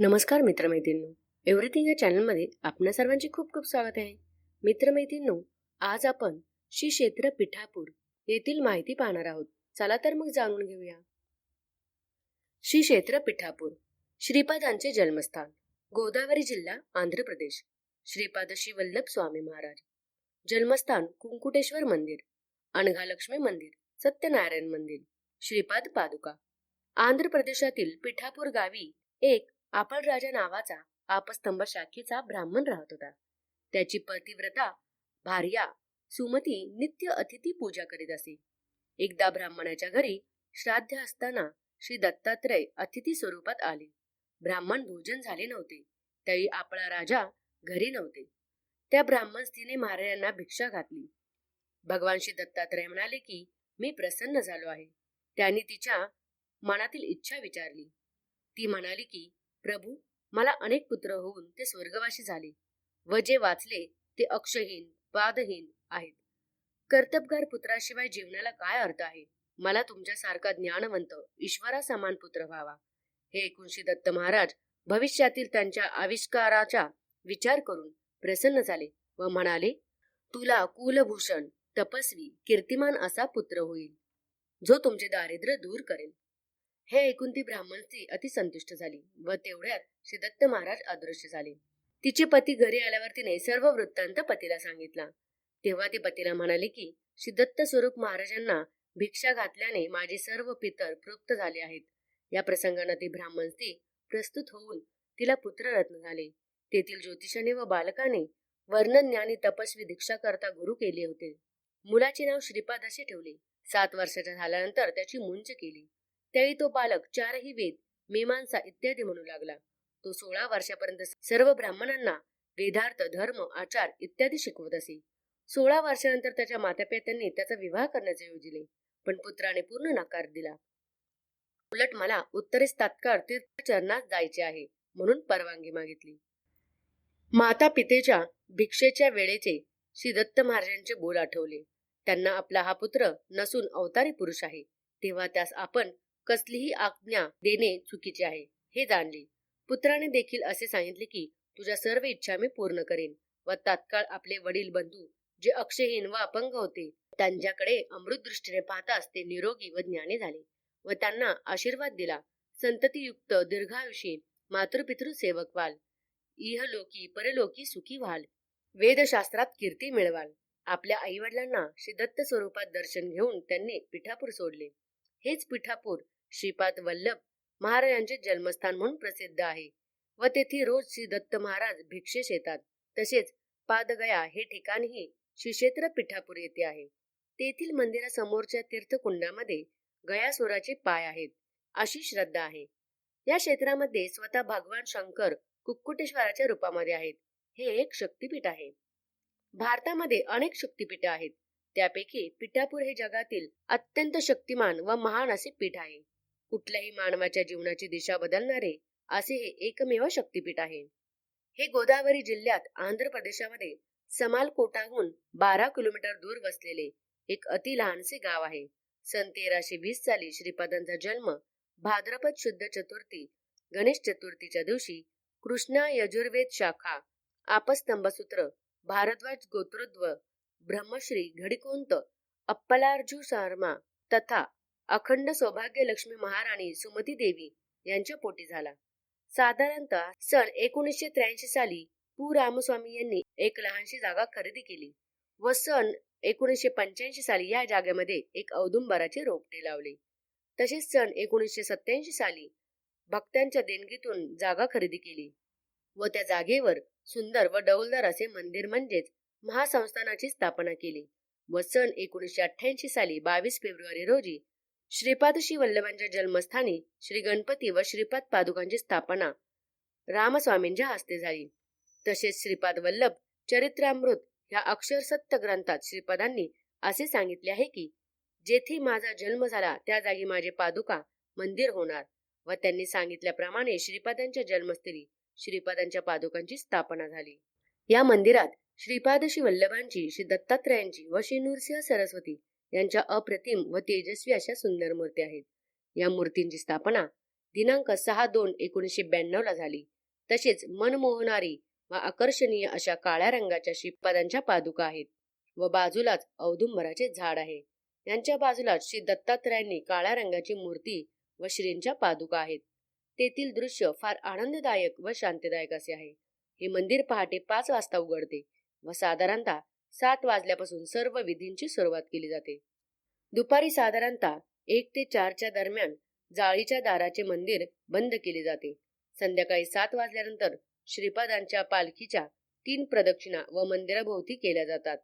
नमस्कार मित्रमैत्रिणींनो. एव्हरीथिंग या चॅनलमध्ये आपल्या सर्वांचे खूप खूप स्वागत आहे. मित्रमैत्रिणींनो आज आपण श्री क्षेत्र पिठापूर येथील माहिती पाहणार आहोत. चला तर मग जाणून घेऊया. श्री क्षेत्र पिठापूर श्रीपादांचे जन्मस्थान गोदावरी जिल्हा आंध्र प्रदेश. श्रीपाद श्री वल्लभ स्वामी महाराज. जन्मस्थान कुंकुटेश्वर मंदिर अनघालक्ष्मी मंदिर सत्यनारायण मंदिर श्रीपाद पादुका. आंध्र प्रदेशातील पिठापूर गावी एक आपण राजा नावाचा आपस्तंभ शाखेचा ब्राह्मण राहत होता. त्याची पतिव्रता भार्या सुमती नित्य अतिथी पूजा करीत असे. एकदा ब्राह्मणाच्या घरी श्राद्ध असताना श्री दत्तात्रय अतिथी स्वरूपात आले. ब्राह्मण भोजन झाले नव्हते. त्यावेळी आपला राजा घरी नव्हते. त्या ब्राह्मण स्त्रीने महाराजांना भिक्षा घातली. भगवान श्री दत्तात्रय म्हणाले की मी प्रसन्न झालो आहे. त्यांनी तिच्या मनातील इच्छा विचारली. ती म्हणाली की प्रभू मला अनेक पुत्र होऊन ते स्वर्गवासी झाले व जे वाचले ते अक्षहीन पादहीन आहेत. कर्तबगार पुत्राशिवाय जीवनाला काय अर्थ आहे? मला तुमच्यासारखा ज्ञानवंत ईश्वरा समान पुत्र व्हावा. हे ऐकून दत्त महाराज भविष्यातील त्यांच्या आविष्काराचा विचार करून प्रसन्न झाले व म्हणाले तुला कुलभूषण तपस्वी कीर्तिमान असा पुत्र होईल जो तुमचे दारिद्र्य दूर करेल. हे ऐकून ती ब्राह्मण स्त्री अतिसंतुष्ट झाली व तेवढ्यात श्री दत्त महाराज अदृश्य झाले. तिचे पती घरी आल्यावर तिने सर्व वृत्तांत पतीला सांगितला. तेव्हा ती पतीला म्हणाली की श्री दत्त स्वरूप महाराजांना भिक्षा घातल्याने माझे सर्व पितर तृप्त झाले आहेत. या प्रसंगाने ती ब्राह्मण स्त्री प्रस्तुत होऊन तिला पुत्ररत्न झाले. तेथील ज्योतिषाने व बालकाने वर्णन ज्ञानी तपस्वी दीक्षा करता गुरु केले होते. मुलाचे नाव श्रीपाद असे ठेवले. सात वर्षाच्या झाल्यानंतर त्याची मुंज केली. त्यावेळी तो बालक चारही वेद मीमांसा इत्यादी म्हणू लागला. तो सोळा वर्षापर्यंत सर्व ब्राह्मणांना वेदार्थ धर्म आचार इत्यादी शिकवत असे. सोळा वर्षानंतर त्याच्या मातापित्यांनी त्याचा विवाह करण्याचे योजिले पण पुत्राने पूर्ण नकार दिला. उलट मला उत्तरेस तात्काळ तीर्थचरणात जायचे आहे म्हणून परवानगी मागितली. माता पितेच्या भिक्षेच्या वेळेचे श्री दत्त महाराजांचे बोल आठवले. त्यांना आपला हा पुत्र नसून अवतारी पुरुष आहे. तेव्हा त्यास आपण कसलीही आज्ञा देणे चुकीचे आहे हे जाणले. पुत्राने देखील असे सांगितले की तुझ्या सर्व इच्छा मी पूर्ण करेन व तात्काळ आपले वडील बंधू जे अक्षयहीन व अपंग होते त्यांच्याकडे अमृत दृष्टीने पाहताच ते निरोगी व ज्ञानी झाले व त्यांना आशीर्वाद दिला. संततीयुक्त दीर्घायुषी मातृपितृ सेवक व्हाल. इहलोकी परलोकी सुखी व्हाल. वेदशास्त्रात कीर्ती मिळवाल. आपल्या आईवडिलांना श्री दत्त स्वरूपात दर्शन घेऊन त्यांनी पिठापूर सोडले. हेच पिठापूर श्रीपाद वल्लभ महाराजांचे जन्मस्थान म्हणून प्रसिद्ध आहे व तेथे रोज श्री दत्त महाराज भिक्षेस येतात. तसेच पादगया हे ठिकाणही श्री पिठापूर येथे आहे. तेथील मंदिरासमोरच्या तीर्थकुंडामध्ये गयासुराचे पाय आहेत अशी श्रद्धा आहे. या क्षेत्रामध्ये स्वतः भगवान शंकर कुक्कुटेश्वराच्या रूपामध्ये आहेत. हे एक शक्तीपीठ आहे. भारतामध्ये अनेक शक्तीपीठ आहेत. त्यापैकी पिठापूर हे जगातील अत्यंत शक्तिमान व महान असे पीठ आहे. कुठल्याही मानवाच्या जीवनाची दिशा बदलणारे असे हे एकमेव शक्तिपीठ आहे. हे गोदावरी जिल्ह्यात आंध्र प्रदेशामध्ये समालकोटाहून बारा किलोमीटर दूर वसलेले एक अति लहानसे गाव आहे. सन तेराशे वीस साली श्रीपादांचा जन्म भाद्रपद शुद्ध चतुर्थी गणेश चतुर्थीच्या दिवशी कृष्णा यजुर्वेद शाखा आपस्तंभसूत्र भारद्वाज गोत्रद्व ब्रह्मश्री घडिकोंत अप्पलार्जू शर्मा तथा अखंड सौभाग्य लक्ष्मी महाराणी सुमती देवी यांच्या पोटी झाला. साधारणतः सन एकोणीसशे त्र्याऐंशी साली पू. रामस्वामी यांनी एक लहानशी जागा खरेदी केली व सन एकोणीसशे पंच्याऐंशी साली या जागेमध्ये एक औदुंबराचे रोपटे लावले. तसेच सन एकोणीसशे सत्याऐंशी साली भक्तांच्या देणगीतून जागा खरेदी केली व त्या जागेवर सुंदर व डौलदार असे मंदिर म्हणजेच महासंस्थानाची स्थापना केली व सन एकोणीसशे अठ्ठ्याऐंशी साली बावीस फेब्रुवारी रोजी श्रीपाद श्री वल्लभांच्या जन्मस्थानी श्री गणपती व श्रीपाद पादुकांची स्थापना. रामस्वामींच्या हस्ते झाली. तसेच श्रीपाद वल्लभ चरित्रामृत ह्या अक्षर सत्य ग्रंथात श्रीपादांनी असे सांगितले आहे की जेथे माझा जन्म झाला त्या जागी माझे पादुका मंदिर होणार व त्यांनी सांगितल्याप्रमाणे श्रीपादांच्या जन्मस्थळी श्रीपादांच्या पादुकांची स्थापना झाली. या मंदिरात श्रीपाद श्री वल्लभांची श्री दत्तात्रयांची व श्री नृसिंह सरस्वती यांच्या अप्रतिम व तेजस्वी अशा सुंदर मूर्ती आहेत. या मूर्तींची स्थापना दिनांक सहा दोन एकोणीसशे ब्याण्णव ला झाली. तसेच मनमोहणारी व आकर्षणीय अशा काळ्या रंगाच्या श्रीपादांच्या पादुका आहेत व बाजूलाच औदुंबराचे झाड आहे. यांच्या बाजूलाच श्री दत्तात्रयांनी काळ्या रंगाची मूर्ती व श्रींच्या पादुका आहेत. तेथील दृश्य फार आनंददायक व शांतदायक असे आहे. हे मंदिर पहाटे पाच वाजता उघडते व साधारणतः सात वाजल्यापासून सर्व विधींची सुरुवात केली जाते. दुपारी साधारणतः एक ते चारच्या दरम्यान जाळीच्या दाराचे मंदिर बंद केले जाते. संध्याकाळी सात वाजल्यानंतर श्रीपादांच्या पालखीच्या तीन प्रदक्षिणा व मंदिराभोवती केल्या जातात.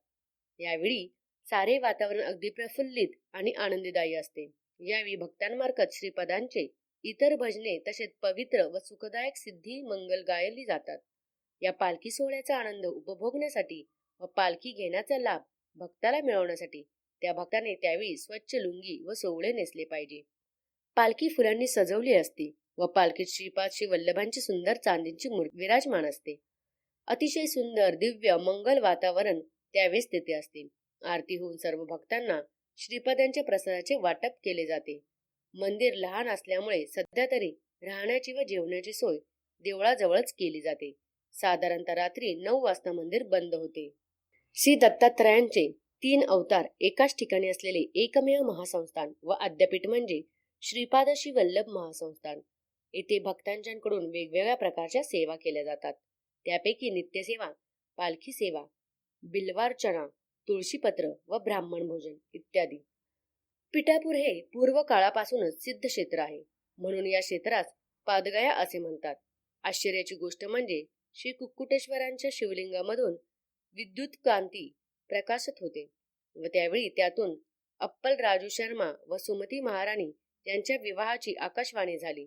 यावेळी सारे वातावरण अगदी प्रफुल्लित आणि आनंददायी असते. यावेळी भक्तांमार्फत श्रीपदांचे इतर भजने तसेच पवित्र व सुखदायक सिद्धी मंगल गायली जातात. या पालखी सोहळ्याचा आनंद उपभोगण्यासाठी व पालखी घेण्याचा लाभ भक्ताला मिळवण्यासाठी त्या भक्ताने त्यावेळी स्वच्छ लुंगी व सोवळे नेसले पाहिजे. पालखी फुलांनी सजवली असते व पालखीत श्रीपाद श्री वल्लभांची सुंदर चांदींची मूर्ती विराजमान असते. अतिशय सुंदर दिव्य मंगल वातावरण त्यावेळेस तेथे असते. आरती होऊन सर्व भक्तांना श्रीपदांच्या प्रसादाचे वाटप केले जाते. मंदिर लहान असल्यामुळे सध्या तरी राहण्याची व जेवणाची सोय देवळाजवळच केली जाते. साधारणतः रात्री नऊ वाजता मंदिर बंद होते. श्री दत्तात्रयांचे तीन अवतार एकाच ठिकाणी असलेले एकमेव महासंस्थान व अद्यापीठ म्हणजे श्रीपाद श्री वल्लभ महासंस्थान. येथे भक्तांच्याकडून वेगवेगळ्या प्रकारच्या सेवा केल्या जातात. त्यापैकी नित्यसेवा पालखी सेवा बिल्वार्चना तुळशीपत्र व ब्राह्मण भोजन इत्यादी. पिठापूर हे पूर्व काळापासूनच सिद्ध क्षेत्र आहे. म्हणून या क्षेत्रास पादगया असे म्हणतात. आश्चर्याची गोष्ट म्हणजे श्री कुक्कुटेश्वरांच्या शिवलिंगामधून विद्युत क्रांती प्रकाशत होते व त्यावेळी त्यातून अप्पल राजू शर्मा व सुमती महाराणी यांच्या विवाहाची आकाशवाणी झाली.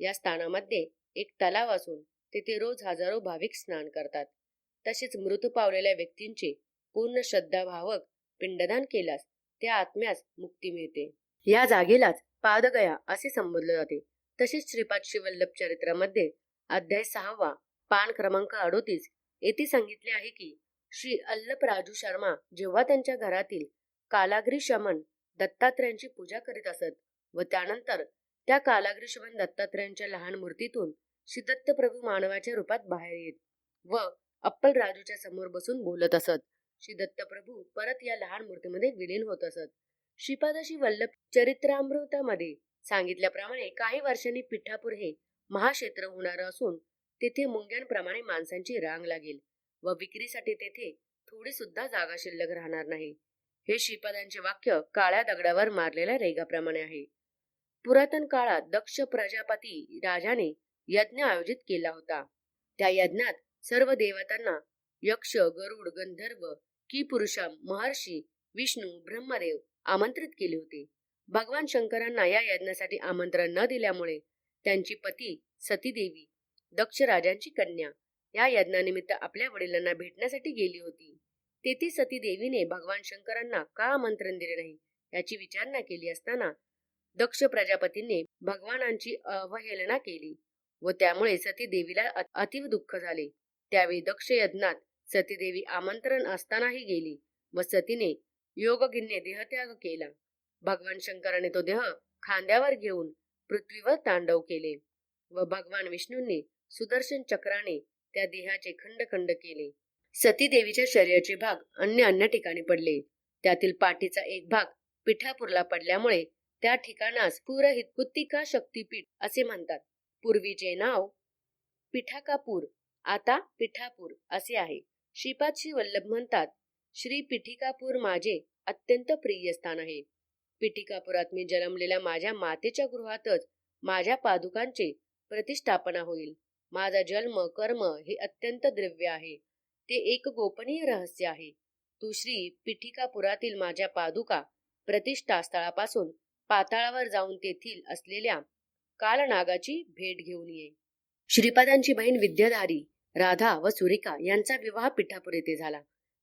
या स्थानामध्ये एक तलाव असून तेथे रोज हजारो भाविक स्नान करतात. तसेच मृत पावलेल्या व्यक्तींचे पूर्ण श्रद्धाभावक पिंडदान केल्यास त्या आत्म्यास मुक्ती मिळते. या जागेलाच पादगया असे संबोधले जाते. तसेच श्रीपाद शिवल्लभ चरित्रामध्ये अध्याय सहावा पान क्रमांक अडोतीस. येथे सांगितले आहे की श्री अल्लप राजू शर्मा जेव्हा त्यांच्या घरातील कालाग्री शमन दत्तात्रयांची पूजा करीत असत व त्यानंतर त्या कालाग्री शमन दत्तात्रयांच्या लहान मूर्तीतून श्री दत्तप्रभू मानवाच्या रूपात बाहेर येत व अप्पल राजूच्या समोर बसून बोलत असत. श्री दत्तप्रभू परत या लहान मूर्तीमध्ये विलीन होत असत. श्रीपादाशी वल्लभ चरित्रामृतामध्ये सांगितल्याप्रमाणे काही वर्षांनी पिठापूर हे महाक्षेत्र होणार असून तेथे मुंग्यांप्रमाणे माणसांची रांग लागेल व विक्रीसाठी तेथे थोडी सुद्धा जागा शिल्लक राहणार नाही. हे श्रीपादांचे वाक्य काळ्या दगडावर मारलेल्या रेगाप्रमाणे आहे. पुरातन काळात दक्ष प्रजापती राजाने यज्ञ आयोजित केला होता. त्या यज्ञात सर्व देवतांना यक्ष गरुड गंधर्व की पुरुषा महर्षी विष्णू ब्रह्मदेव आमंत्रित केले होते. भगवान शंकरांना या यज्ञासाठी आमंत्रण न दिल्यामुळे त्यांची पती सतीदेवी दक्ष राजांची कन्या. या यज्ञानिमित्त आपल्या वडिलांना भेटण्यासाठी गेली होती. तेथे सती देवीने भगवान शंकरांना का आमंत्रण दिले नाही याची विचारणा केली असताना दक्ष प्रजापतींनी भगवानांची अवहेलना केली व त्यामुळे सती देवीला अतिव दुःख झाले. त्यावेळी दक्ष यज्ञात सतीदेवी आमंत्रण असतानाही गेली व सतीने योगगिन्ने देहत्याग केला. भगवान शंकराने तो देह खांद्यावर घेऊन पृथ्वीवर तांडव केले व भगवान विष्णूंनी सुदर्शन चक्राने त्या देहाचे खंड खंड केले. सती देवीच्या शरीराचे भाग अन्य अन्य ठिकाणी पडले. त्यातील पाठीचा एक भाग पिठापूरला पडल्यामुळे त्या ठिकाणास पुरहित पुत्तिका शक्तीपीठ असे म्हणतात. पूर्वीचे नाव पिठाकापूर आता पिठापूर असे आहे. श्रीपाद श्री वल्लभ म्हणतात श्री पिठिकापूर माझे अत्यंत प्रिय स्थान आहे. पिठिकापुरात मी जन्मलेल्या माझ्या मातेच्या गृहातच माझ्या पादुकांचे प्रतिष्ठापना होईल. माझा जन्म कर्म हे अत्यंत द्रव्य आहे. ते एक गोपनीय रहस्य आहे. तू श्री पिठिकापुरातील माझ्या पादुका प्रतिष्ठा स्थळापासून पाताळावर जाऊन तेथील असलेल्या कालनागाची भेट घेऊन ये. श्रीपादांची बहीण विद्याधारी राधा व सुरेखा यांचा विवाह पिठापूर येथे झाला.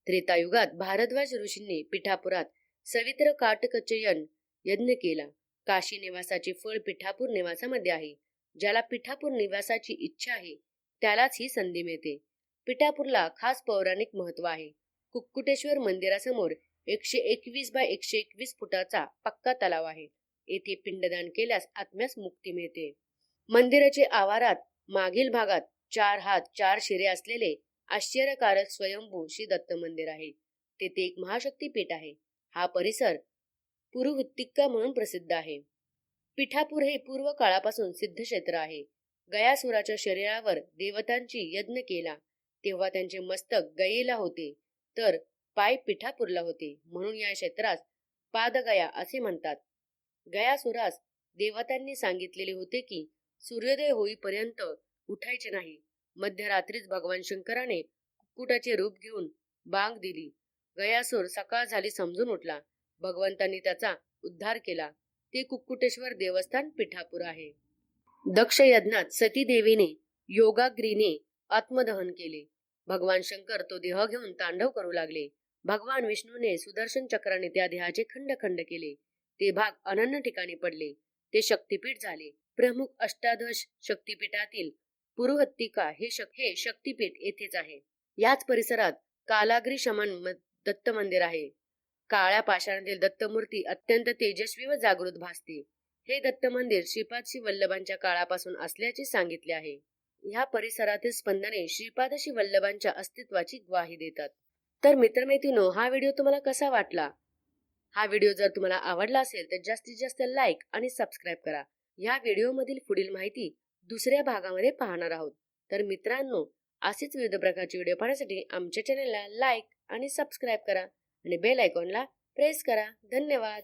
त्रेतायुगात भारद्वाज ऋषींनी पिठापुरात सवित्र काटकचयन यज्ञ केला. काशी निवासाचे फळ पिठापूर निवासामध्ये आहे. ज्याला पिठापूर निवासाची इच्छा आहे त्यालाच ही संधी मिळते. पिठापूरला खास पौराणिक महत्त्व आहे. कुक्कुटेश्वर मंदिरासमोर एकशे एकवीस बाय एकशे एकवीस फुटाचा पक्का तलाव आहे. येथे पिंडदान केल्यास आत्म्यास मुक्ती मिळते. मंदिराचे आवारात मागील भागात चार हात चार शिरे असलेले आश्चर्यकारक स्वयंभू श्री दत्त मंदिर आहे. तेथे एक महाशक्तीपीठ आहे. हा परिसर पुरुहुत्तिक्का म्हणून प्रसिद्ध आहे. पिठापूर हे पूर्व काळापासून सिद्ध क्षेत्र आहे. गयासुराच्या शरीरावर देवतांची यज्ञ केला. तेव्हा त्यांचे मस्तक गयेला होते. तर पाय पिठापूरला होते. म्हणून या क्षेत्रास पादगया असे म्हणतात. गयासुरास देवतांनी सांगितलेले होते की सूर्योदय होईपर्यंत उठायचे नाही. मध्यरात्रीच भगवान शंकराने कुक्कुटाचे रूप घेऊन बांग दिली. गयासूर सकाळ झाली समजून उठला. भगवंतांनी त्याचा उद्धार केला. ते कुक्कुटेश्वर देवस्थान पिठापूर आहे. दक्ष यज्ञात सती देवीने योगाग्रीने आत्मदहन केले. भगवान शंकर तो देह घेऊन तांडव करू लागले. भगवान विष्णूने सुदर्शन चक्राने त्या देहाचे खंड खंड केले. ते भाग अनन्य ठिकाणी पडले. ते शक्तीपीठ झाले. प्रमुख अष्टादश शक्तीपीठातील पुरुहत्तिका हे शक हे शक्तीपीठ येथेच आहे. याच परिसरात कालाग्री शमन दत्त मंदिर आहे. काळ्या पाषाणातील दत्तमूर्ती अत्यंत तेजस्वी व जागृत भासते. हे दत्त मंदिर श्रीपादशी वल्लभांच्या काळापासून असल्याचे सांगितले आहे. ह्या परिसरातील स्पंदने श्रीपादशी वल्लभांच्या अस्तित्वाची ग्वाही देतात. तर मित्रमैत्रिनो हा व्हिडिओ तुम्हाला कसा वाटला? हा व्हिडिओ जर तुम्हाला आवडला असेल तर जास्तीत जास्त लाईक आणि सबस्क्राईब करा. या व्हिडिओमधील पुढील माहिती दुसऱ्या भागामध्ये पाहणार आहोत. तर मित्रांनो असेच विविध प्रकारचे व्हिडिओ पाहण्यासाठी आमच्या चॅनलला लाईक आणि सबस्क्राईब करा. आणि बेल आयकॉनला प्रेस करा. धन्यवाद.